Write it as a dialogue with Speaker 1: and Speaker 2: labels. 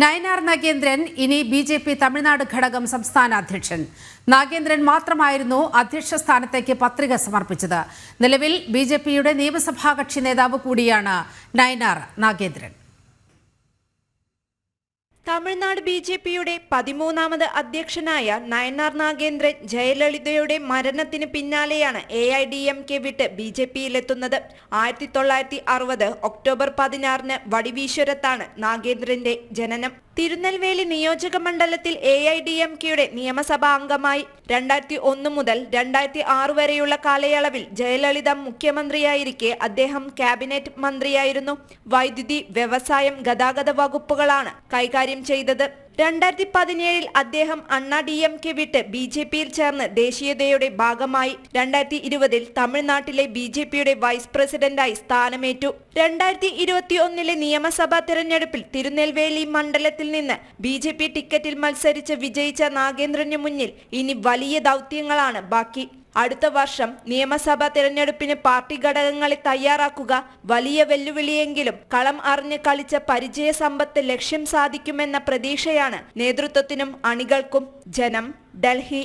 Speaker 1: നയനാർ നാഗേന്ദ്രൻ ഇനി B J P Tamil Nadu ഘടകം സംസ്ഥാന അധ്യക്ഷൻ. നാഗേന്ദ്രൻ മാത്രമായിരുന്നു അധ്യക്ഷ സ്ഥാനത്തേക്ക് പത്രിക സമർപ്പിച്ചത്. നിലവിൽ ബി ജെ പിയുടെ നിയമസഭാ കക്ഷി നേതാവ് കൂടിയാണ് നയനാർ നാഗേന്ദ്രൻ.
Speaker 2: തമിഴ്നാട് ബി ജെ പിയുടെ പതിമൂന്നാമത് അധ്യക്ഷനായ നയനാർ നാഗേന്ദ്രൻ ജയലളിതയുടെ മരണത്തിന് പിന്നാലെയാണ് A I D M K വിട്ട് ബി ജെ പിയിലെത്തുന്നത്. ആയിരത്തി തൊള്ളായിരത്തി അറുപത് ഒക്ടോബർ പതിനാറിന് വടിവീശ്വരത്താണ് നാഗേന്ദ്രന്റെ ജനനം. തിരുനെൽവേലി നിയോജക മണ്ഡലത്തിൽ എ ഐ ഡി എം കെയുടെ നിയമസഭാ അംഗമായി രണ്ടായിരത്തി ഒന്ന് മുതൽ രണ്ടായിരത്തി ആറ് വരെയുള്ള കാലയളവിൽ ജയലളിത മുഖ്യമന്ത്രിയായിരിക്കെ അദ്ദേഹം ക്യാബിനറ്റ് മന്ത്രിയായിരുന്നു. വൈദ്യുതി വ്യവസായം ഗതാഗത വകുപ്പുകളാണ് കൈകാര്യം ചെയ്തത്. രണ്ടായിരത്തി പതിനേഴിൽ അദ്ദേഹം അണ്ണാ ഡി എം കെ വിട്ട് ബി ജെ പിയിൽ ചേർന്ന് ദേശീയതയുടെ ഭാഗമായി രണ്ടായിരത്തി ഇരുപതിൽ തമിഴ്നാട്ടിലെ ബി ജെ പിയുടെ വൈസ് പ്രസിഡന്റായി സ്ഥാനമേറ്റു. രണ്ടായിരത്തി ഇരുപത്തി ഒന്നിലെ നിയമസഭാ തെരഞ്ഞെടുപ്പിൽ തിരുനെൽവേലി മണ്ഡലത്തിൽ നിന്ന് ബി ജെ പി ടിക്കറ്റിൽ മത്സരിച്ച് വിജയിച്ച നാഗേന്ദ്രന് മുന്നിൽ ഇനി വലിയ ദൗത്യങ്ങളാണ് ബാക്കി. അടുത്ത വർഷം നിയമസഭാ തിരഞ്ഞെടുപ്പിന് പാർട്ടി ഘടകങ്ങളെ തയ്യാറാക്കുക വലിയ വെല്ലുവിളിയെങ്കിലും കളം അറിഞ്ഞ് കളിച്ച പരിചയ സമ്പത്ത് ലക്ഷ്യം സാധിക്കുമെന്ന പ്രതീക്ഷയാണ് നേതൃത്വത്തിനും അണികൾക്കും. ജനം ഡൽഹി.